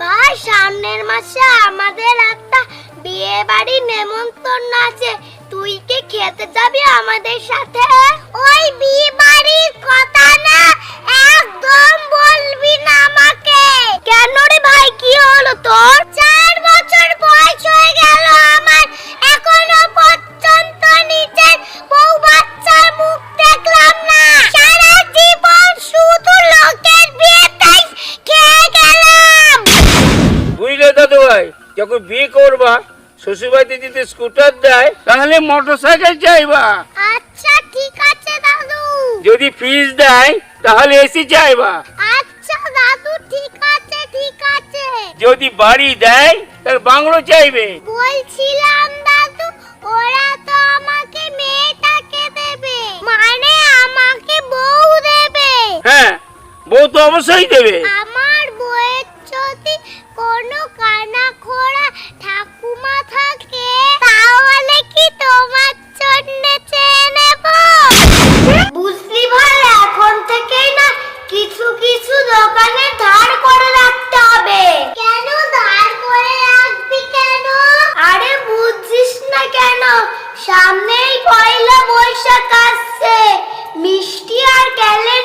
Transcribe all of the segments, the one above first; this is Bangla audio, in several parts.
ভাই, সামনের মাসে আমাদের একটা বিয়ে বাড়ি নেমন্তন্ন আছে। তুই কি খেতে যাবি আমাদের সাথে? ওই বিয়ে যখন বিয়ে করবা শ্বশুরবাড়িতে যদি স্কুটার দেয় তাহলে মোটর সাইকেল চাইবা। আচ্ছা ঠিক আছে দাদু। যদি ফ্রিজ দেয় তাহলে এসি চাইবা। আচ্ছা দাদু ঠিক আছে ঠিক আছে। যদি বাড়ি দেয় তাহলে বাংলো চাইবে। বলছিলাম দাদু ওরা তো আমাকে মেয়েটাকে দেবে। মানে আমাকে বউ দেবে। হ্যাঁ বউ তো অবশ্যই দেবে। আমার বউয়ের যদি কোনো কানা খোড়া ঠাকুমা থাকে তাহলে কি তোমার জন্য চেয়ে নেব? বুঝলি ভাই এখন থেকেই না কিছু কিছু দোকানে ধার করে রাখতে হবে। কেন ধার করে রাখবি কেন? আরে বুঝছিস না কেন? সামনেই পয়লা বৈশাখ আসছে। মিষ্টি আর ক্যালেন্ডার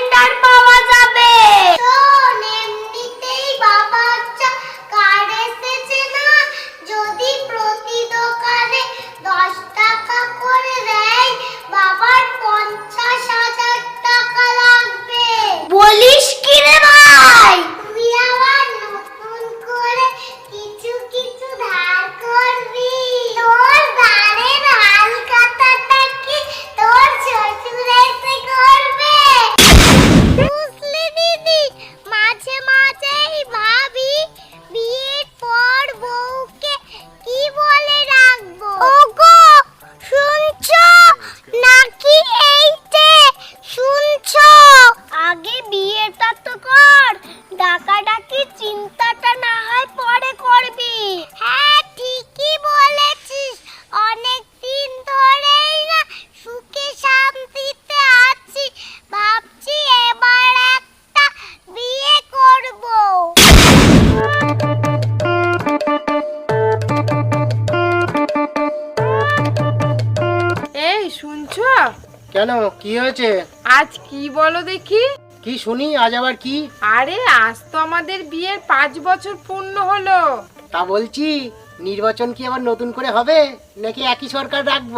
কেন? কি হয়েছে? আজ কি বলো দেখি? কি শুনি? আজ আবার কি? আরে আজ তো আমাদের বিয়ের পাঁচ বছর পূর্ণ হলো। তা বলছি নির্বাচন কি আবার নতুন করে হবে? নাকি একই সরকার রাখব?